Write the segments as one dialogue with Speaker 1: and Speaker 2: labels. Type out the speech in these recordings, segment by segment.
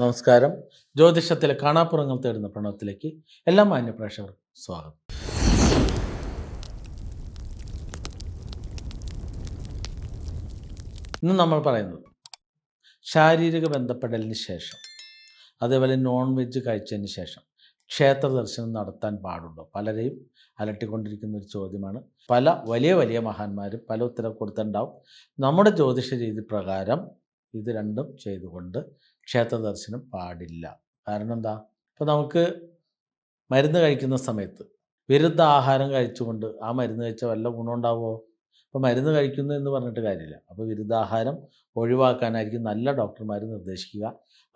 Speaker 1: നമസ്കാരം. ജ്യോതിഷത്തിലെ കാണാപ്പുറങ്ങൾ തേടുന്ന പ്രണവത്തിലേക്ക് എല്ലാ മാന്യ പ്രേക്ഷകർക്കും സ്വാഗതം. ഇന്ന് നമ്മൾ പറയുന്നത് ശാരീരിക ബന്ധപ്പെടലിന് ശേഷം അതേപോലെ നോൺ വെജ് കഴിച്ചതിന് ശേഷം ക്ഷേത്ര ദർശനം നടത്താൻ പാടുണ്ടോ? പലരെയും അലട്ടിക്കൊണ്ടിരിക്കുന്ന ഒരു ചോദ്യമാണ്. പല വലിയ വലിയ മഹാന്മാരും പല ഉത്തരവ് കൊടുത്തിട്ടുണ്ടാവും. നമ്മുടെ ജ്യോതിഷ രീതി പ്രകാരം ഇത് രണ്ടും ചെയ്തുകൊണ്ട് ക്ഷേത്ര ദർശനം പാടില്ല. കാരണം എന്താ? ഇപ്പോൾ നമുക്ക് മരുന്ന് കഴിക്കുന്ന സമയത്ത് വിരുദ്ധ ആഹാരം കഴിച്ചുകൊണ്ട് ആ മരുന്ന് കഴിച്ച വല്ല ഗുണമുണ്ടാവുമോ അപ്പോൾ മരുന്ന് കഴിക്കുന്നു എന്ന് പറഞ്ഞിട്ട് കാര്യമില്ല. അപ്പോൾ വിരുദ്ധാഹാരം ഒഴിവാക്കാനായിരിക്കും നല്ല ഡോക്ടർമാർ നിർദ്ദേശിക്കുക.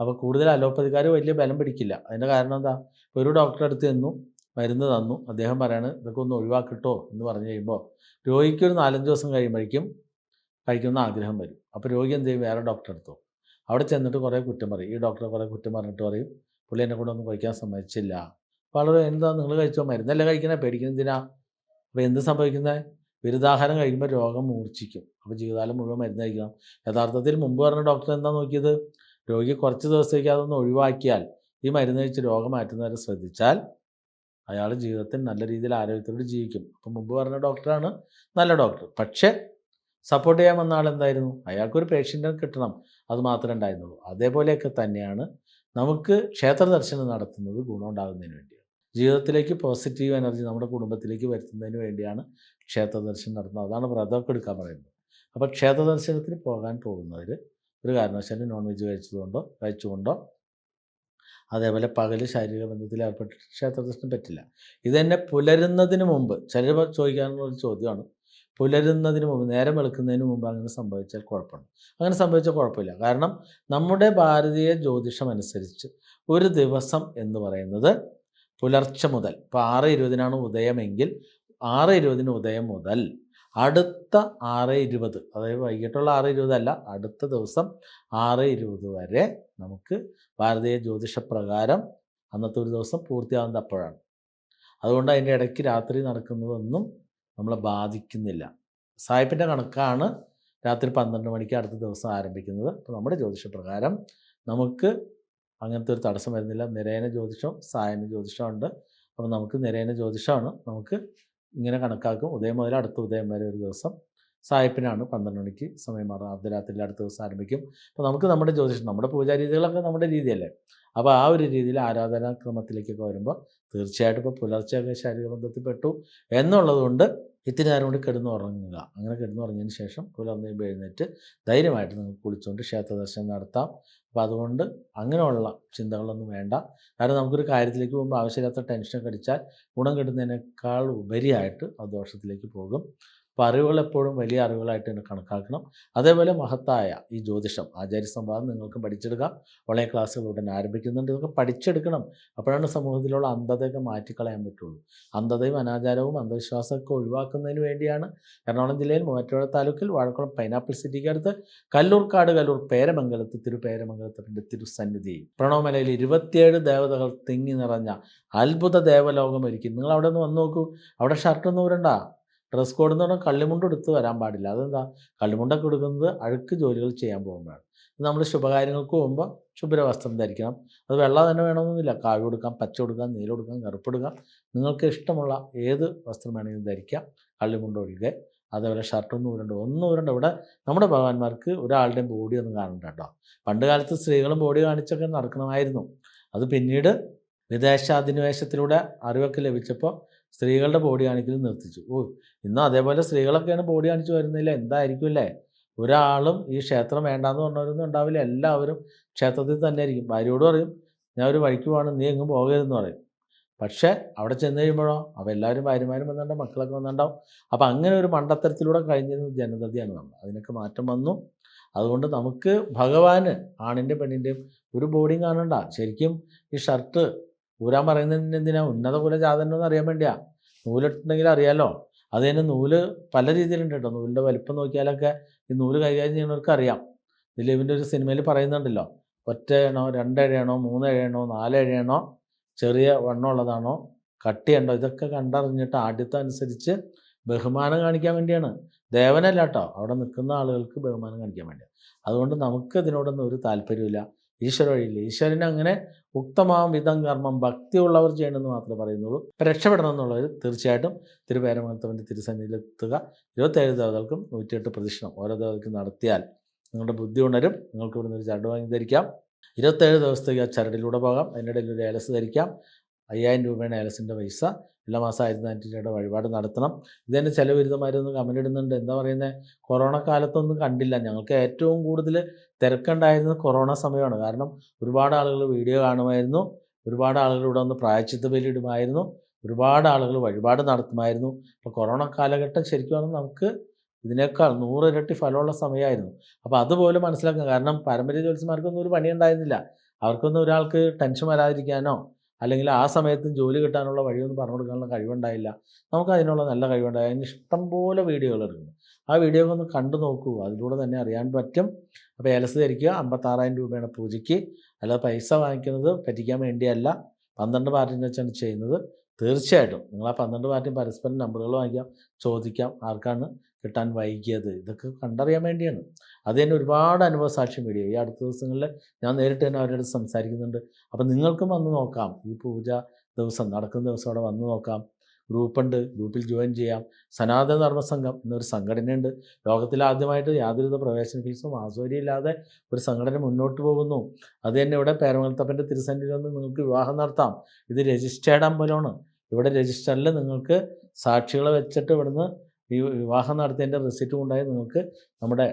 Speaker 1: അപ്പോൾ കൂടുതൽ അലോപ്പതിക്കാർ വലിയ ബലം പിടിക്കില്ല. അതിന്റെ കാരണം എന്താ? ഒരു ഡോക്ടറെ അടുത്ത് നിന്നു മരുന്ന് തന്നു. അദ്ദേഹം പറയാണ് ഇതൊക്കെ ഒന്ന് ഒഴിവാക്കിട്ടോ എന്ന് പറഞ്ഞു കഴിയുമ്പോൾ രോഗിക്ക് ഒരു നാലഞ്ച് ദിവസം കഴിയുമ്പോഴേക്കും കഴിക്കുന്ന ആഗ്രഹം വരും. അപ്പോൾ രോഗി എന്ത് ചെയ്യും? വേറെ ഡോക്ടറെ അടുത്തോ അവിടെ ചെന്നിട്ട് കുറേ കുറ്റം പറയും. ഈ ഡോക്ടറെ കുറേ കുറ്റം പറഞ്ഞിട്ട് പറയും. പുള്ളി എന്നെ കൂടെ ഒന്നും കഴിക്കാൻ സമ്മതിച്ചില്ല. വളരെ എന്താ നിങ്ങൾ കഴിച്ചോ? മരുന്നല്ലേ കഴിക്കണേ? പേടിക്കുന്നതിനാ അപ്പോൾ എന്ത് സംഭവിക്കുന്നത് ബിരുദാഹാരം കഴിക്കുമ്പോൾ രോഗം മൂർച്ഛിക്കും. അപ്പോൾ ജീവിതകാലം മുഴുവൻ മരുന്ന് കഴിക്കണം. യഥാർത്ഥത്തിൽ മുമ്പ് പറഞ്ഞ ഡോക്ടർ എന്താ നോക്കിയത്? രോഗി കുറച്ച് ദിവസത്തേക്ക് അതൊന്ന് ഒഴിവാക്കിയാൽ ഈ മരുന്ന് കഴിച്ച് രോഗം മാറ്റുന്നവരെ ശ്രദ്ധിച്ചാൽ അയാൾ ജീവിതത്തിൽ നല്ല രീതിയിൽ ആരോഗ്യത്തോട് ജീവിക്കും. അപ്പം മുമ്പ് പറഞ്ഞ ഡോക്ടറാണ് നല്ല ഡോക്ടർ പക്ഷേ സപ്പോർട്ട് ചെയ്യാൻ വന്ന ആൾ എന്തായിരുന്നു? അയാൾക്കൊരു പേഷ്യന്റിനെ കിട്ടണം. അത് മാത്രമേ ഉണ്ടായിരുന്നുള്ളൂ. അതേപോലെയൊക്കെ തന്നെയാണ് നമുക്ക് ക്ഷേത്ര ദർശനം നടത്തുന്നത് ഗുണമുണ്ടാകുന്നതിന് വേണ്ടിയാണ്. ജീവിതത്തിലേക്ക് പോസിറ്റീവ് എനർജി നമ്മുടെ കുടുംബത്തിലേക്ക് വരുത്തുന്നതിന് വേണ്ടിയാണ് ക്ഷേത്ര ദർശനം നടത്തുന്നത്. അതാണ് വ്രതമൊക്കെ എടുക്കാൻ പറയുന്നത്. അപ്പോൾ ക്ഷേത്ര ദർശനത്തിന് പോകാൻ പോകുന്നവർ ഒരു കാരണവശാലും നോൺ വെജ് കഴിച്ചതുകൊണ്ടോ കഴിച്ചുകൊണ്ടോ അതേപോലെ പകൽ ശാരീരിക ബന്ധത്തിൽ ഏർപ്പെട്ടിട്ട് ക്ഷേത്ര ദർശനം പറ്റില്ല. ഇത് പുലരുന്നതിന് മുമ്പ് ചിലർ ചോദിക്കാനുള്ള ഒരു ചോദ്യമാണ്. പുലരുന്നതിന് മുമ്പ് നേരം വെളുക്കുന്നതിന് മുമ്പ് അങ്ങനെ സംഭവിച്ചാൽ കുഴപ്പമുണ്ട്. അങ്ങനെ സംഭവിച്ചാൽ കുഴപ്പമില്ല. കാരണം നമ്മുടെ ഭാരതീയ ജ്യോതിഷം അനുസരിച്ച് ഒരു ദിവസം എന്ന് പറയുന്നത് പുലർച്ചെ മുതൽ ഇപ്പോൾ ആറ് ഇരുപതിനാണ് ഉദയമെങ്കിൽ ആറ് ഇരുപതിന് ഉദയം മുതൽ അടുത്ത ആറ് ഇരുപത് അതായത് വൈകിട്ടുള്ള ആറ് ഇരുപതല്ല അടുത്ത ദിവസം ആറ് ഇരുപത് വരെ നമുക്ക് ഭാരതീയ ജ്യോതിഷപ്രകാരം അന്നത്തെ ഒരു ദിവസം പൂർത്തിയാകുന്നത് അപ്പോഴാണ്. അതുകൊണ്ട് അതിന്റെ ഇടയ്ക്ക് രാത്രി നടക്കുന്നതൊന്നും നമ്മളെ ബാധിക്കുന്നില്ല. സായിപ്പിന്റെ കണക്കാണ് രാത്രി പന്ത്രണ്ട് മണിക്ക് അടുത്ത ദിവസം ആരംഭിക്കുന്നത്. അപ്പോൾ നമ്മുടെ ജ്യോതിഷപ്രകാരം നമുക്ക് അങ്ങനത്തെ ഒരു തടസ്സം വരുന്നില്ല. നിരയന ജ്യോതിഷം സായന ജ്യോതിഷമുണ്ട് അപ്പോൾ നമുക്ക് നിരയന ജ്യോതിഷമാണ്. നമുക്ക് ഇങ്ങനെ കണക്കാക്കും. ഉദയം മുതൽ അടുത്ത ഉദയം വരെ ഒരു ദിവസം സായിപ്പിനാണ് പന്ത്രണ്ട് മണിക്ക് സമയം മാറുക അർദ്ധരാത്രിയിൽ അടുത്ത ദിവസം ആരംഭിക്കും. അപ്പോൾ നമുക്ക് നമ്മുടെ ജ്യോതിഷം നമ്മുടെ പൂജാരീതികളൊക്കെ നമ്മുടെ രീതിയല്ലേ? അപ്പോൾ ആ ഒരു രീതിയിൽ ആരാധനാക്രമത്തിലേക്കൊക്കെ വരുമ്പോൾ തീർച്ചയായിട്ടും ഇപ്പോൾ പുലർച്ചെയൊക്കെ ശാരീരിക ബന്ധത്തിൽ പെട്ടു എന്നുള്ളതുകൊണ്ട് ഇത്തിരി നേരം കൂടി കിടന്നുറങ്ങുക അങ്ങനെ കിടന്നുറങ്ങിയതിന് ശേഷം പുലർന്ന് എഴുന്നേറ്റ് ധൈര്യമായിട്ട് നിങ്ങൾക്ക് കുളിച്ചുകൊണ്ട് ക്ഷേത്ര ദർശനം നടത്താം. അപ്പോൾ അതുകൊണ്ട് അങ്ങനെയുള്ള ചിന്തകളൊന്നും വേണ്ട. കാരണം നമുക്കൊരു കാര്യത്തിലേക്ക് പോകുമ്പോൾ ആവശ്യമില്ലാത്ത ടെൻഷൻ അടിച്ചാൽ ഗുണം കിട്ടുന്നതിനേക്കാൾ ഉപരിയായിട്ട് ആ ദോഷത്തിലേക്ക് പോകും. അപ്പോൾ അറിവുകൾ എപ്പോഴും വലിയ അറിവുകളായിട്ട് തന്നെ കണക്കാക്കണം. അതേപോലെ മഹത്തായ ഈ ജ്യോതിഷം ആചാര്യ സംവാദം നിങ്ങൾക്ക് പഠിച്ചെടുക്കാം. ഓൺലൈൻ ക്ലാസ്സുകൾ ഉടൻ ആരംഭിക്കുന്നുണ്ട്. ഇതൊക്കെ പഠിച്ചെടുക്കണം. അപ്പോഴാണ് സമൂഹത്തിലുള്ള അന്ധതയൊക്കെ മാറ്റിക്കളയാൻ പറ്റുള്ളൂ. അന്ധതയും അനാചാരവും അന്ധവിശ്വാസമൊക്കെ ഒഴിവാക്കുന്നതിന് വേണ്ടിയാണ് എറണാകുളം ജില്ലയിൽ മൂവാറ്റുപുഴ താലൂക്കിൽ വാഴക്കുളം പൈനാപ്പിൾ സിറ്റിക്ക് അടുത്ത് കല്ലൂർക്കാട് കല്ലൂർ പേരമംഗലത്ത് തിരുപേരമംഗലത്തിന്റെ തിരുസന്നിധി. പ്രണവമലയിൽ ഇരുപത്തിയേഴ് ദേവതകൾ തിങ്ങി നിറഞ്ഞ അത്ഭുത ദേവലോകം ഒരുക്കി. നിങ്ങൾ അവിടെ നിന്ന് വന്ന് നോക്കൂ. അവിടെ ഷർട്ടൊന്നും ഊരണ്ട. ഡ്രസ് കോഡ് എന്ന് പറഞ്ഞാൽ കള്ളിമുണ്ട് എടുത്ത് വരാൻ പാടില്ല. അതെന്താ? കള്ളിമുണ്ടൊക്കെ എടുക്കുന്നത് അഴുക്ക് ജോലികൾ ചെയ്യാൻ പോകുമ്പോഴാണ്. നമ്മൾ ശുഭകാര്യങ്ങൾക്ക് പോകുമ്പോൾ ശുഭ്രവസ്ത്രം ധരിക്കണം. അത് വെള്ള തന്നെ വേണമെന്നൊന്നുമില്ല. കാവ് കൊടുക്കാം പച്ച കൊടുക്കാം നീല കൊടുക്കാം കറുപ്പ് കൊടുക്കാം നിങ്ങൾക്ക് ഇഷ്ടമുള്ള ഏത് വസ്ത്രം വേണമെങ്കിലും ധരിക്കാം. കള്ളിമുണ്ട് ഒഴികെ. അതേപോലെ ഷർട്ടൊന്നും ഊരണ്ട ഒന്നും ഊരണ്ട. ഇവിടെ നമ്മുടെ ഭഗവാന്മാർക്ക് ഒരാളുടെയും ബോഡി ഒന്നും കാണണ്ട കേട്ടോ. പണ്ട് കാലത്ത് സ്ത്രീകളും ബോഡി കാണിച്ചൊക്കെ നടക്കണമായിരുന്നു. അത് പിന്നീട് വിദേശാധിനിവേശത്തിലൂടെ അറിവൊക്കെ ലഭിച്ചപ്പോൾ സ്ത്രീകളുടെ ബോഡി കാണിക്കൽ നിർത്തിച്ചു. ഓ ഇന്ന് അതേപോലെ സ്ത്രീകളൊക്കെയാണ് ബോഡി കാണിച്ച് വരുന്നില്ല? എന്തായിരിക്കും അല്ലേ? ഒരാളും ഈ ക്ഷേത്രം വേണ്ടാന്ന് പറഞ്ഞവരൊന്നും ഉണ്ടാവില്ല. എല്ലാവരും ക്ഷേത്രത്തിൽ തന്നെ ആയിരിക്കും ഭാര്യയോട് പറയും ഞാൻ ഒരു വഴിക്ക് പോകണം നീ എങ്ങും പോകരുതെന്ന് പറയും. പക്ഷേ അവിടെ ചെന്ന് കഴിയുമ്പോഴോ അപ്പോൾ എല്ലാവരും ഭാര്യമാരും വന്നിട്ടുണ്ടാവും മക്കളൊക്കെ വന്നിട്ടുണ്ടാവും. അപ്പോൾ അങ്ങനെ ഒരു മണ്ടത്തരത്തിലൂടെ കഴിഞ്ഞിരുന്ന ജനതയാണ് നമ്മൾ. അതിനൊക്കെ മാറ്റം വന്നു. അതുകൊണ്ട് നമുക്ക് ഭഗവാന് ആണിന്റെ പെണ്ണിന്റെയും ഒരു ബോഡിയും കാണണ്ട. ശരിക്കും ഈ ഷർട്ട് ഊരാൻ പറയുന്നതിന് എന്തിനാ ഉന്നത കുല ജാതനെന്ന് അറിയാൻ വേണ്ടിയാ. നൂലിട്ടുണ്ടെങ്കിൽ അറിയാലോ? അത് തന്നെ നൂൽ പല രീതിയിലുണ്ട് കേട്ടോ നൂലിന്റെ വലിപ്പം നോക്കിയാലൊക്കെ ഈ നൂൽ കൈകാര്യം ചെയ്യുന്നവർക്ക് അറിയാം. ദിലീപിന്റെ ഒരു സിനിമയിൽ പറയുന്നുണ്ടല്ലോ ഒറ്റ എണ്ണോ രണ്ടഴയാണോ മൂന്നഴയാണോ നാലഴയാണോ ചെറിയ വണ്ണമുള്ളതാണോ കട്ടിയുണ്ടോ ഇതൊക്കെ കണ്ടറിഞ്ഞിട്ട് ആദ്യത്തെ അനുസരിച്ച് ബഹുമാനം കാണിക്കാൻ വേണ്ടിയാണ്. ദേവനല്ല കേട്ടോ അവിടെ നിൽക്കുന്ന ആളുകൾക്ക് ബഹുമാനം കാണിക്കാൻ വേണ്ടിയാണ് അതുകൊണ്ട് നമുക്ക് ഇതിനോടൊന്നും ഒരു താല്പര്യമില്ല ഈശ്വര വഴിയില്ല? ഈശ്വരന് അങ്ങനെ ഉക്തമാം വിധം കർമ്മം ഭക്തിയുള്ളവർ ചെയ്യണമെന്ന് മാത്രമേ പറയുന്നുള്ളൂ. രക്ഷപ്പെടണം എന്നുള്ളവർ തീർച്ചയായിട്ടും തിരുപേരമഹത്വന്റെ തിരുസന്നിധിയിലെത്തുക. ഇരുപത്തേഴ് ദേവതകൾക്കും നൂറ്റിയെട്ട് പ്രദക്ഷിണം ഓരോ ദേവതയ്ക്കും നടത്തിയാൽ നിങ്ങളുടെ ബുദ്ധി ഉണരും. നിങ്ങൾക്ക് ഇവിടുന്ന് ഒരു ചരട് വാങ്ങി ധരിക്കാം. ഇരുപത്തേഴ് ദിവസത്തേക്ക് ആ ചരടിലൂടെ പോകാം. അതിനിടയിൽ ഒരു ഏലസ് ധരിക്കാം. അയ്യായിരം രൂപയാണ് ഏലസിന്റെ പൈസ. എല്ലാ മാസം ആയിരത്തി നാനൂറ്റി രൂപയുടെ വഴിപാട് നടത്തണം. ഇതന്നെ ചില ബിരുദന്മാരൊന്ന് കമന്റ് ഇടുന്നുണ്ട്. എന്താ പറയുന്നത് കൊറോണ കാലത്തൊന്നും കണ്ടില്ല. ഞങ്ങൾക്ക് ഏറ്റവും കൂടുതൽ തിരക്കുണ്ടായിരുന്നത് കൊറോണ സമയമാണ്. കാരണം ഒരുപാട് ആളുകൾ വീഡിയോ കാണുമായിരുന്നു. ഒരുപാട് ആളുകൾ ഇവിടെ വന്ന് പ്രായച്ചിത്ത ബലിയിടുമായിരുന്നു ഒരുപാട് ആളുകൾ വഴിപാട് നടത്തുമായിരുന്നു. അപ്പോൾ കൊറോണ കാലഘട്ടം ശരിക്കും പറഞ്ഞാൽ നമുക്ക് ഇതിനേക്കാൾ നൂറിരട്ടി ഫലമുള്ള സമയമായിരുന്നു. അപ്പോൾ അതുപോലെ മനസ്സിലാക്കാം കാരണം പാരമ്പര്യ ജ്യോത്സ്യന്മാർക്കൊന്നും ഒരു പണിയുണ്ടായിരുന്നില്ല. അവർക്കൊന്നും ഒരാൾക്ക് ടെൻഷൻ വരാതിരിക്കാനോ അല്ലെങ്കിൽ ആ സമയത്തും ജോലി കിട്ടാനുള്ള വഴിയൊന്നും പറഞ്ഞു കൊടുക്കാനുള്ള കഴിവുണ്ടായില്ല. നമുക്ക് അതിനുള്ള നല്ല കഴിവുണ്ടായി. അതിന് ഇഷ്ടംപോലെ വീഡിയോകൾ എടുക്കുന്നു ആ വീഡിയോ ഒന്ന് കണ്ടു നോക്കൂ. അതിലൂടെ തന്നെ അറിയാൻ പറ്റും. അപ്പോൾ ഏലസ് ധരിക്കുക. അമ്പത്താറായിരം രൂപയാണ് പൂജയ്ക്ക്. അല്ലാതെ പൈസ വാങ്ങിക്കുന്നത് പറ്റിക്കാൻ വേണ്ടിയല്ല. പന്ത്രണ്ട് പാർട്ടിനെ വെച്ചാണ് ചെയ്യുന്നത്. തീർച്ചയായിട്ടും. നിങ്ങൾ ആ പന്ത്രണ്ട് പാർട്ടിയും പരസ്പരം നമ്പറുകൾ വാങ്ങിക്കാം. ചോദിക്കാം. ആർക്കാണ് കിട്ടാൻ വൈകിയത്. ഇതൊക്കെ കണ്ടറിയാൻ വേണ്ടിയാണ്. അത് തന്നെ ഒരുപാട് അനുഭവ മീഡിയ. ഈ അടുത്ത ദിവസങ്ങളിൽ ഞാൻ നേരിട്ട് തന്നെ അവരോട് സംസാരിക്കുന്നുണ്ട്. അപ്പം നിങ്ങൾക്കും വന്ന് നോക്കാം. ഈ പൂജ ദിവസം നടക്കുന്ന ദിവസം അവിടെ വന്ന് നോക്കാം. ഗ്രൂപ്പുണ്ട്. ഗ്രൂപ്പിൽ ജോയിൻ ചെയ്യാം. സനാതന ധർമ്മ സംഘം എന്നൊരു സംഘടനയുണ്ട്. ലോകത്തിൽ ആദ്യമായിട്ട് യാതൊരുവിധ പ്രവേശന ഫീസും ആസ്വര്യം ഇല്ലാതെ ഒരു സംഘടന മുന്നോട്ട് പോകുന്നു. അത് തന്നെ ഇവിടെ പേരമംഗലത്തപ്പന്റെ തിരുസന്നിധിയിൽ വന്ന് നിങ്ങൾക്ക് വിവാഹം നടത്താം. ഇത് രജിസ്റ്റേർഡ് അമ്പലമാണ്. ഇവിടെ രജിസ്റ്ററിൽ നിങ്ങൾക്ക് സാക്ഷികളെ വെച്ചിട്ട് ഇവിടുന്ന് ഈ വിവാഹം നടത്തിയതിന്റെ റിസിറ്റ് കൊണ്ടായി നിങ്ങൾക്ക് നമ്മുടെ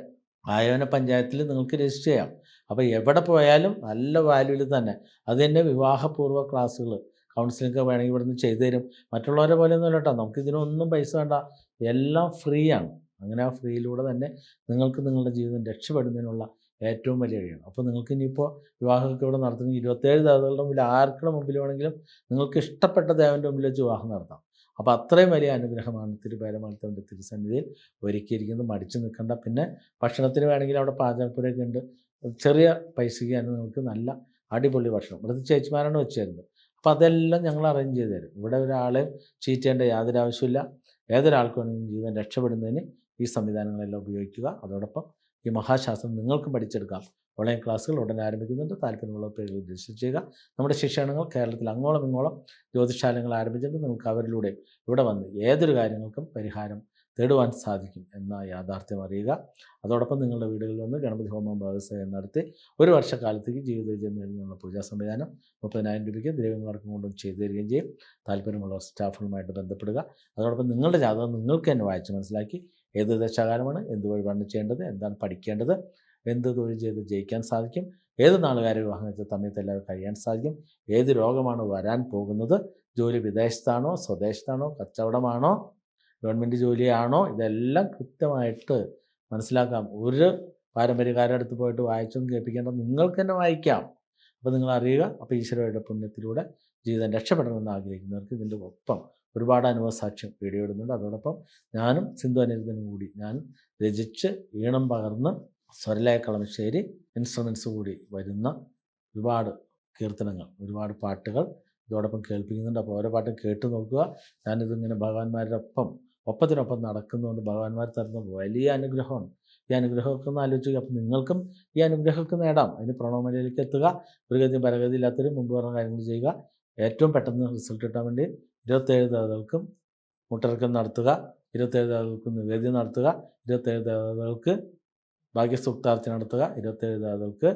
Speaker 1: ആയോന പഞ്ചായത്തിൽ നിങ്ങൾക്ക് രജിസ്റ്റർ ചെയ്യാം. അപ്പോൾ എവിടെ പോയാലും നല്ല വാല്യൂവിൽ തന്നെ. അത് തന്നെ വിവാഹപൂർവ ക്ലാസ്സുകൾ. കൗൺസിലിംഗ് ഒക്കെ വേണമെങ്കിൽ ഇവിടുന്ന് ചെയ്തു തരും. മറ്റുള്ളവരെ പോലെ ഒന്നും കേട്ടോ. നമുക്ക് ഇതിനൊന്നും പൈസ വേണ്ട. എല്ലാം ഫ്രീ ആണ്. അങ്ങനെ ആ ഫ്രീയിലൂടെ തന്നെ നിങ്ങൾക്ക് നിങ്ങളുടെ ജീവിതം രക്ഷപ്പെടുന്നതിനുള്ള ഏറ്റവും വലിയ വഴിയാണ് അപ്പോൾ നിങ്ങൾക്ക് ഇനിയിപ്പോൾ വിവാഹമൊക്കെ ഇവിടെ നടത്തുന്ന ഇരുപത്തേഴ് ദേവതകളുടെ മുമ്പിൽ ആർക്കുടെ മുമ്പിൽ വേണമെങ്കിലും നിങ്ങൾക്ക് ഇഷ്ടപ്പെട്ട ദേവന്റെ മുമ്പിൽ വെച്ച് വിവാഹം നടത്താം. അപ്പോൾ അത്രയും വലിയ അനുഗ്രഹമാണ് തിരുപേരമലത്തവന്റെ തിരുസന്നിധിയിൽ ഒരുക്കിയിരിക്കുന്നത്. മടിച്ചു നിൽക്കേണ്ട. പിന്നെ ഭക്ഷണത്തിന് വേണമെങ്കിൽ അവിടെ പാചകപ്പുരയൊക്കെ ഉണ്ട്. ചെറിയ പൈസയ്ക്ക് തന്നെ നിങ്ങൾക്ക് നല്ല അടിപൊളി ഭക്ഷണം. ഇവിടുത്തെ ചേച്ചിമാരാണ് വെച്ച് തരുന്നത് അപ്പോൾ അതെല്ലാം ഞങ്ങൾ അറേഞ്ച് ചെയ്ത് തരും. ഇവിടെ ഒരാളെ ചീറ്റ് ചെയ്യേണ്ട യാതൊരു ആവശ്യമില്ല ഏതൊരാൾക്കും വേണമെങ്കിലും ജീവിതം രക്ഷപ്പെടുന്നതിന് ഈ സംവിധാനങ്ങളെല്ലാം ഉപയോഗിക്കുക. അതോടൊപ്പം ഈ മഹാശാസ്ത്രം നിങ്ങൾക്കും പഠിച്ചെടുക്കാം. ഓൺലൈൻ ക്ലാസ്സുകൾ ഉടൻ ആരംഭിക്കുന്നുണ്ട്. താല്പര്യമുള്ള പേര് രജിസ്റ്റർ ചെയ്യുക. നമ്മുടെ ശിക്ഷണങ്ങൾ കേരളത്തിൽ അങ്ങോളം ഇങ്ങോളം ജ്യോതിശാലങ്ങൾ ആരംഭിച്ചിട്ടുണ്ട് നമുക്ക് അവരിലൂടെ ഇവിടെ വന്ന് ഏതൊരു കാര്യങ്ങൾക്കും പരിഹാരം തേടുവാൻ സാധിക്കും എന്ന യാഥാർത്ഥ്യം അറിയുക. അതോടൊപ്പം നിങ്ങളുടെ വീടുകളിൽ വന്ന് ഗണപതി ഹോമം വ്യവസായം നടത്തി ഒരു വർഷക്കാലത്തേക്ക് ജീവിത വിജയം നേടുന്ന പൂജാ സംവിധാനം മുപ്പതിനായിരം രൂപയ്ക്ക് ദ്രവ്യങ്ങളടക്കം കൊണ്ടും ചെയ്തു തരികയും ചെയ്യും. താല്പര്യമുള്ള സ്റ്റാഫുകളുമായിട്ട് ബന്ധപ്പെടുക. അതോടൊപ്പം നിങ്ങളുടെ ജാതകം നിങ്ങൾക്ക് തന്നെ വായിച്ച് മനസ്സിലാക്കി ഏത് ദശാകാലമാണ് എന്ത് വഴിപാടാണ് ചെയ്യേണ്ടത്? എന്താണ് പഠിക്കേണ്ടത്? എന്ത് തൊഴിൽ ചെയ്ത് ജയിക്കാൻ സാധിക്കും? ഏത് നാളുകാരെ വിവാഹം വെച്ച എല്ലാവരും കഴിയാൻ സാധിക്കും? ഏത് രോഗമാണ് വരാൻ പോകുന്നത്? ജോലി വിദേശത്താണോ? സ്വദേശത്താണോ? കച്ചവടമാണോ? ഗവൺമെന്റ് ജോലിയാണോ? ഇതെല്ലാം കൃത്യമായിട്ട് മനസ്സിലാക്കാം. ഒരു പാരമ്പര്യക്കാരുടെ അടുത്ത് പോയിട്ട് വായിച്ചൊന്നും കേൾപ്പിക്കേണ്ട നിങ്ങൾക്ക് തന്നെ വായിക്കാം. അപ്പോൾ നിങ്ങൾ അറിയുക അപ്പോൾ ഈശ്വരയുടെ പുണ്യത്തിലൂടെ ജീവിതം രക്ഷപ്പെടണമെന്ന് ആഗ്രഹിക്കുന്നവർക്ക് ഇതിന്റെ ഒപ്പം ഒരുപാട് അനുഭവ സാക്ഷ്യം വീഡിയോ ഇടുന്നുണ്ട് അതോടൊപ്പം ഞാനും സിന്ധു അനിരുദ്ധനും കൂടി ഞാൻ രചിച്ച് ഈണം പകർന്ന് സ്വരലായ കളമശ്ശേരി ഇൻസ്ട്രുമെൻസ് കൂടി വരുന്ന ഒരുപാട് കീർത്തനങ്ങൾ ഒരുപാട് പാട്ടുകൾ ഇതോടൊപ്പം കേൾപ്പിക്കുന്നുണ്ട്. അപ്പോൾ ഓരോ പാട്ടും കേട്ട് നോക്കുക. ഞാനിതിങ്ങനെ ഭഗവാന്മാരുടെ ഒപ്പം ഒപ്പത്തിനൊപ്പം നടക്കുന്നതുകൊണ്ട് ഭഗവാന്മാർ തരുന്ന വലിയ അനുഗ്രഹമാണ്. ഈ അനുഗ്രഹമൊക്കെ ഒന്ന് ആലോചിക്കുക. അപ്പം നിങ്ങൾക്കും ഈ അനുഗ്രഹമൊക്കെ നേടാം. അതിന് പ്രണവമലയിലേക്ക് എത്തുക. ഒരു ഗതി പരഗതി ഇല്ലാത്തവരും മുമ്പ് പറഞ്ഞ കാര്യങ്ങൾ ചെയ്യുക. ഏറ്റവും പെട്ടെന്ന് റിസൾട്ട് കിട്ടാൻ വേണ്ടി ഇരുപത്തേഴ് ദേവതകൾക്കും മുട്ടിറക്കം നടത്തുക ഇരുപത്തേഴ് ദേവതകൾക്ക് നിവേദ്യം നടത്തുക ഇരുപത്തേഴ് ദേവതകൾക്ക് ഭാഗ്യസുക്താർച്ച നടത്തുക ഇരുപത്തേഴ് ദേവതകൾക്ക്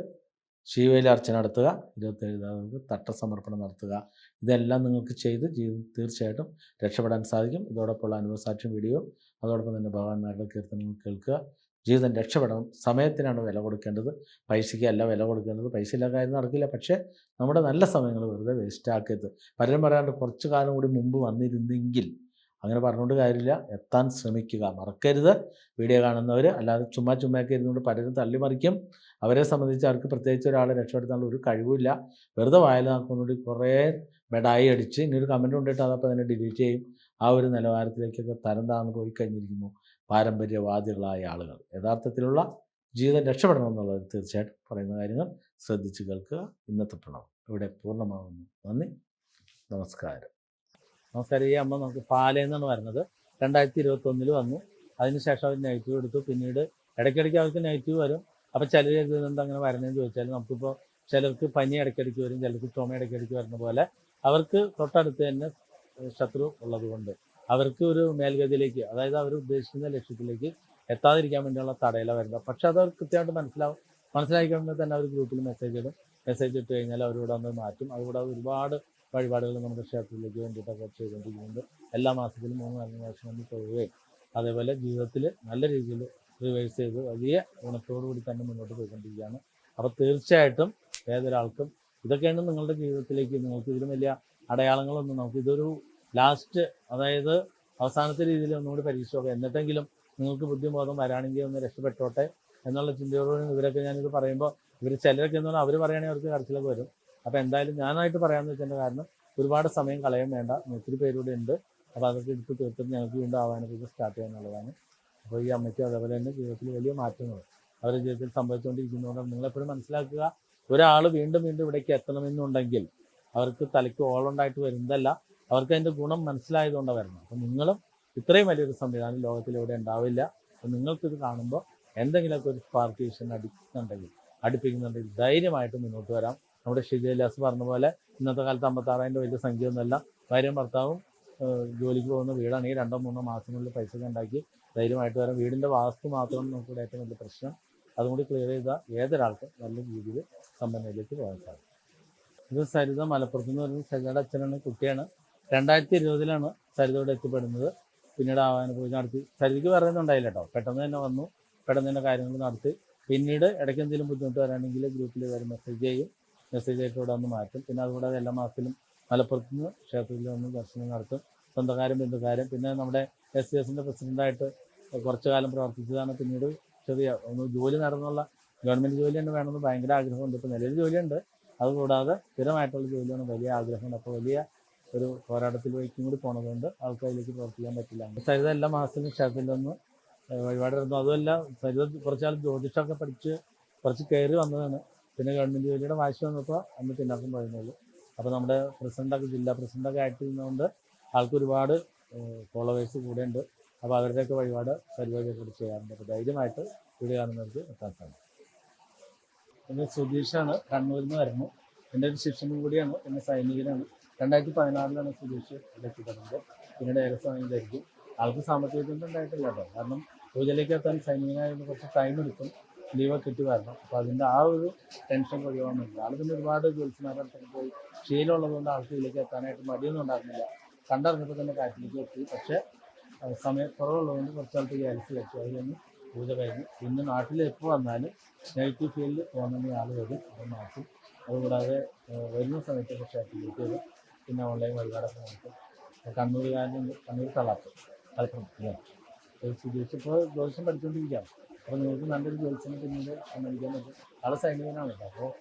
Speaker 1: ശിവവേലി അർച്ചന നടത്തുക ഇരുപത്തേഴ് ദേവതകൾക്ക് തട്ടസമർപ്പണം നടത്തുക. ഇതെല്ലാം നിങ്ങൾക്ക് ചെയ്ത് ജീവിതം തീർച്ചയായിട്ടും രക്ഷപ്പെടാൻ സാധിക്കും. ഇതോടൊപ്പമുള്ള അനുഭവസാക്ഷ്യം വീഡിയോ അതോടൊപ്പം തന്നെ ഭഗവാന്മാരുടെ കീർത്തനങ്ങൾ കേൾക്കുക. ജീവിതം രക്ഷപ്പെടണം. സമയത്തിനാണ് വില കൊടുക്കേണ്ടത്. പൈസയ്ക്ക് അല്ല വില കൊടുക്കേണ്ടത്. പൈസ ഇല്ല കാര്യം നടക്കില്ല. പക്ഷേ നമ്മുടെ നല്ല സമയങ്ങൾ വെറുതെ വേസ്റ്റാക്കരുത് പലരും പറയാണ്ട് കുറച്ച് കാലം കൂടി മുമ്പ് വന്നിരുന്നെങ്കിൽ അങ്ങനെ പറഞ്ഞുകൊണ്ട് കാര്യമില്ല. എത്താൻ ശ്രമിക്കുക. മറക്കരുത്. വീഡിയോ കാണുന്നവർ അല്ലാതെ ചുമ്മാ ചുമ്മായൊക്കെ ഇരുന്നുകൊണ്ട് പലരും തള്ളിമറിക്കും. അവരെ സംബന്ധിച്ച് അവർക്ക് പ്രത്യേകിച്ച് ഒരാളെ രക്ഷപ്പെടുത്താനുള്ള ഒരു കഴിവില്ല വെറുതെ വായിൽ നോക്കുന്നതുകൊണ്ട് കുറേ മെഡായി അടിച്ച് ഇനി ഒരു കമന്റ് കൊണ്ടിട്ട് അതപ്പോൾ തന്നെ ഡിലീറ്റ് ചെയ്യും. ആ ഒരു നിലവാരത്തിലേക്കൊക്കെ തരം താഴ്ന്നു പോയി കഴിഞ്ഞിരിക്കുന്നു. പാരമ്പര്യവാദികളായ ആളുകൾ. യഥാർത്ഥത്തിലുള്ള ജീവിതം രക്ഷപ്പെടണമെന്നുള്ളത് തീർച്ചയായിട്ടും പറയുന്ന കാര്യങ്ങൾ ശ്രദ്ധിച്ചു കേൾക്കുക. ഇന്നത്തെ പ്രണവം ഇവിടെ പൂർണമാകുന്നു നന്ദി. നമസ്കാരം. നമസ്കാരം. ഈ അമ്മ നമുക്ക് പാലേന്നാണ് വരുന്നത് രണ്ടായിരത്തി ഇരുപത്തൊന്നിൽ വന്നു. അതിനുശേഷം അവർ നെഗറ്റീവ് എടുത്തു. പിന്നീട് ഇടയ്ക്കിടയ്ക്ക് അവർക്ക് നെഗറ്റീവ് വരും. അപ്പോൾ ചിലർ എന്താ അങ്ങനെ വരുന്നതെന്ന് ചോദിച്ചാൽ നമുക്കിപ്പോൾ ചിലർക്ക് പനി ഇടയ്ക്കിടയ്ക്ക് വരും. ചിലർക്ക് ചുമ ഇടയ്ക്കിടയ്ക്ക് വരുന്ന പോലെ അവർക്ക് തൊട്ടടുത്ത് തന്നെ ശത്രു ഉള്ളത് കൊണ്ട് അവർക്ക് ഒരു മേൽഗതിയിലേക്ക് അതായത് അവർ ഉദ്ദേശിക്കുന്ന ലക്ഷ്യത്തിലേക്ക് എത്താതിരിക്കാൻ വേണ്ടിയുള്ള തടയില വരുന്നത് പക്ഷെ അത് കൃത്യമായിട്ട് മനസ്സിലാവും. മനസ്സിലാക്കി തന്നെ അവർ ഗ്രൂപ്പിൽ മെസ്സേജ് ഇടും. മെസ്സേജ് ഇട്ട് കഴിഞ്ഞാൽ അവരോട് അന്ന് മാറ്റും. അതുകൂടെ ഒരുപാട് വഴിപാടുകൾ നമ്മുടെ ക്ഷേത്രത്തിലേക്ക് വേണ്ടിയിട്ടൊക്കെ ചെയ്തുകൊണ്ടിരിക്കുന്നുണ്ട്. എല്ലാ മാസത്തിലും മൂന്ന് നാല് പ്രാവശ്യം വന്ന് പോവുകയും അതേപോലെ ജീവിതത്തിൽ നല്ല രീതിയിൽ റിവേഴ്സ് ചെയ്ത് വലിയ ഗുണത്തോടു കൂടി തന്നെ മുന്നോട്ട് പോയിക്കൊണ്ടിരിക്കുകയാണ്. അപ്പോൾ തീർച്ചയായിട്ടും ഏതൊരാൾക്കും ഇതൊക്കെയാണ് നിങ്ങളുടെ ജീവിതത്തിലേക്ക് നിങ്ങൾക്ക് ഇതിലും വലിയ അടയാളങ്ങളൊന്നും നമുക്ക് ഇതൊരു ലാസ്റ്റ് അതായത് അവസാനത്തെ രീതിയിൽ ഒന്നുകൂടി പരീക്ഷ നോക്കുക എന്നിട്ടെങ്കിലും നിങ്ങൾക്ക് ബുദ്ധിബോധം വരാണെങ്കിൽ ഒന്ന് രക്ഷപ്പെട്ടോട്ടെ എന്നുള്ള ചിന്തയോടുകൂടി ഇവരൊക്കെ ഞാനിത് പറയുമ്പോൾ ഇവർ ചിലരൊക്കെ എന്ന് പറഞ്ഞാൽ അവർ പറയുകയാണെങ്കിൽ അവർക്ക് കരച്ചിലൊക്കെ വരും. അപ്പോൾ എന്തായാലും ഞാനായിട്ട് പറയാമെന്ന് വെച്ചതിന്റെ കാരണം ഒരുപാട് സമയം കളയാൻ വേണ്ട. ഒത്തിരി പേരൂടെ ഉണ്ട്. അപ്പോൾ അതൊക്കെ എടുത്ത് തീർത്തിട്ട് ഞങ്ങൾക്ക് വീണ്ടും ആവാനൊക്കെ സ്റ്റാർട്ട് ചെയ്യാന്നുള്ളതാണ് അപ്പോൾ ഈ അമ്മയ്ക്ക് അതേപോലെ തന്നെ ജീവിതത്തിൽ വലിയ മാറ്റങ്ങൾ അവരുടെ ജീവിതത്തിൽ സംഭവിച്ചുകൊണ്ടിരിക്കുന്നതുകൊണ്ട് നിങ്ങളെപ്പോഴും മനസ്സിലാക്കുക ഒരാൾ വീണ്ടും വീണ്ടും ഇവിടേക്ക് എത്തണമെന്നുണ്ടെങ്കിൽ അവർക്ക് തലയ്ക്ക് ഓളുണ്ടായിട്ട് വരുന്നതല്ല. അവർക്ക് അതിന്റെ ഗുണം മനസ്സിലായതുകൊണ്ടാണ് വരുന്നത്. അപ്പം നിങ്ങളും ഇത്രയും വലിയൊരു സംവിധാനം ലോകത്തിൽ ഇവിടെ ഉണ്ടാവില്ല. അപ്പം നിങ്ങൾക്കിത് കാണുമ്പോൾ എന്തെങ്കിലുമൊക്കെ ഒരു സ്പാർക്കേഷൻ അടിക്കുന്നുണ്ടെങ്കിൽ അടുപ്പിക്കുന്നുണ്ടെങ്കിൽ ധൈര്യമായിട്ട് മുന്നോട്ട് വരാം. നമ്മുടെ ഷിജയിലാസ് പറഞ്ഞ പോലെ ഇന്നത്തെ കാലത്ത് അമ്പത്താറായിരം വലിയ സംഖ്യയൊന്നുമല്ല ഭാര്യയും ഭർത്താവും ജോലിക്ക് പോകുന്ന വീടാണെങ്കിൽ രണ്ടോ മൂന്നോ മാസങ്ങളിൽ പൈസ ഉണ്ടാക്കി ധൈര്യമായിട്ട് വരാം. വീടിന്റെ വാസ്തു മാത്രമാണ് നമുക്കിവിടെ ഏറ്റവും വലിയ പ്രശ്നം. അതും കൂടി ക്ലിയർ ചെയ്താൽ ഏതൊരാൾക്കും നല്ല രീതിയിൽ സമ്പന്നയിലേക്ക് പോകാൻ സാധിക്കും. ഇത് സരിത മലപ്പുറത്ത് നിന്ന് പറയുന്നത് സരിതയുടെ അച്ഛനാണ് കുട്ടിയാണ്. രണ്ടായിരത്തി ഇരുപതിലാണ് സരിതയോട് എത്തിപ്പെടുന്നത്. പിന്നീട് ആവാന പൂജ നടത്തി. സരിതയ്ക്ക് പറയുന്നത് ഉണ്ടായില്ല കേട്ടോ പെട്ടെന്ന് തന്നെ വന്നു. പെട്ടെന്ന് തന്നെ കാര്യങ്ങൾ നടത്തി. പിന്നീട് ഇടയ്ക്ക് എന്തെങ്കിലും ബുദ്ധിമുട്ട് വരാണെങ്കിൽ ഗ്രൂപ്പിൽ വരും മെസ്സേജ് ചെയ്യും. മെസ്സേജ് ആയിട്ട് ഇവിടെ വന്ന് മാറ്റും. പിന്നെ അതുകൂടാതെ എല്ലാ മാസത്തിലും മലപ്പുറത്ത് നിന്ന് ക്ഷേത്രത്തിൽ വന്ന് ദർശനം നടത്തും. സ്വന്തക്കാരും ബന്ധുക്കാരും. പിന്നെ നമ്മുടെ എസ് സി എസിന്റെ പ്രസിഡന്റായിട്ട് കുറച്ചു കാലം പ്രവർത്തിച്ചതാണ്. പിന്നീട് ചെറിയ ഒന്ന് ജോലി നടന്നുള്ള ഗവൺമെന്റ് ജോലി തന്നെ വേണമെന്ന് ഭയങ്കര ആഗ്രഹമുണ്ട്. ഇപ്പോൾ നിലവിൽ ജോലിയുണ്ട്. അതുകൂടാതെ സ്ഥിരമായിട്ടുള്ള ജോലിയാണ് വലിയ ആഗ്രഹമുണ്ട് അപ്പോൾ വലിയ ഒരു പോരാട്ടത്തിലേക്കും കൂടി പോണതുകൊണ്ട് ആൾക്കാരിലേക്ക് പ്രവർത്തിക്കാൻ പറ്റില്ല. സരിത എല്ലാ മാസത്തിലും ക്ഷേത്രത്തിൽ നിന്ന് വഴിപാടായിരുന്നു അതുമല്ല സരിത കുറച്ചാൾ ജ്യോതിഷമൊക്കെ പഠിച്ച് കുറച്ച് കയറി വന്നതാണ്. പിന്നെ ഗവൺമെന്റ് ജോലിയുടെ വാശി വന്നപ്പോൾ അന്ന് പിന്നാക്കം പറയുന്നുള്ളൂ. അപ്പോൾ നമ്മുടെ പ്രസിഡന്റൊക്കെ ജില്ലാ പ്രസിഡന്റൊക്കെ ആയിട്ട് ചെയ്യുന്നതുകൊണ്ട് ആൾക്ക് ഒരുപാട് ഫോളോവേഴ്സ് കൂടെ ഉണ്ട് അപ്പോൾ അവരുടെയൊക്കെ വഴിപാട് പരിപാടിയൊക്കെ കൂടി ചെയ്യാറുണ്ട്. അപ്പോൾ ധൈര്യമായിട്ട് വീഡിയോ കാണുന്നവർക്ക് എത്താൻ സാധിക്കും പിന്നെ സുധീഷാണ് കണ്ണൂരിൽ നിന്ന് വരുന്നു. എന്റെ ഒരു ശിക്ഷനും കൂടിയാണ്. പിന്നെ സൈനികനാണ്. രണ്ടായിരത്തി പതിനാറിലാണ് സുരേഷ് എത്തിപ്പെടുന്നത് പിന്നീട് ഏകസ്വാമി ധരിക്കും ആൾക്ക് സാമ്പത്തിക ബുദ്ധിമുട്ട് ഉണ്ടായിട്ടില്ല കേട്ടോ. കാരണം പൂജയിലേക്ക് എത്താൻ സൈനികനായിരുന്നു കുറച്ച് ടൈം എടുക്കും. ലീവൊക്കെ കിട്ടി വരണം. അപ്പോൾ അതിന്റെ ആ ഒരു ടെൻഷൻ ഒഴിവാൻ ആൾ പിന്നെ ഒരുപാട് ജ്യോത്സ്യമാരുടെ പോയി ശീലമുള്ളതുകൊണ്ട് ആൾക്ക് ഇതിലേക്ക് എത്താനായിട്ട് മടിയൊന്നും ഉണ്ടായിരുന്നില്ല. കണ്ടറിഞ്ഞപ്പോൾ തന്നെ കാറ്റിലേക്ക് എത്തി. പക്ഷേ സമയം സമയക്കുറവുള്ളതുകൊണ്ട് കുറച്ച് കാലത്ത് ഗ്യാലക്സി വെച്ചു അത് കഴിഞ്ഞ് പൂജ കഴിഞ്ഞു ഇന്ന് നാട്ടിൽ എപ്പോൾ വന്നാലും നെഗറ്റീവ് ഫീൽഡ് തോന്നുന്ന ആൾ വരും. അത് മാറ്റും. അതുകൂടാതെ വരുന്ന സമയത്തൊക്കെ ഷാറ്റിലേക്ക് വരും പിന്നെ ഓൺലൈൻ വഴിപാടൊക്കെ നടത്തും കണ്ണൂരുകാരനും കണ്ണൂർ കളാപ്പ് മലപ്പുറം അല്ലേ? സുധീഷ് ഇപ്പോൾ ജ്യോതിഷം പഠിച്ചുകൊണ്ടിരിക്കുകയാണ് അപ്പോൾ നിങ്ങൾക്ക് നല്ലൊരു ജ്യോതിഷനെ പിന്നീട് സമ്മതിക്കാൻ പറ്റും. ആളെ സൈനികനാണ് കേട്ടോ. അപ്പോൾ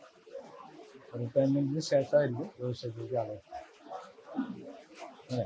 Speaker 1: റിട്ടയർമെന്റിന് ശേഷമായിരിക്കും ജ്യോതിഷത്തിലേക്ക് ആളെ അതെ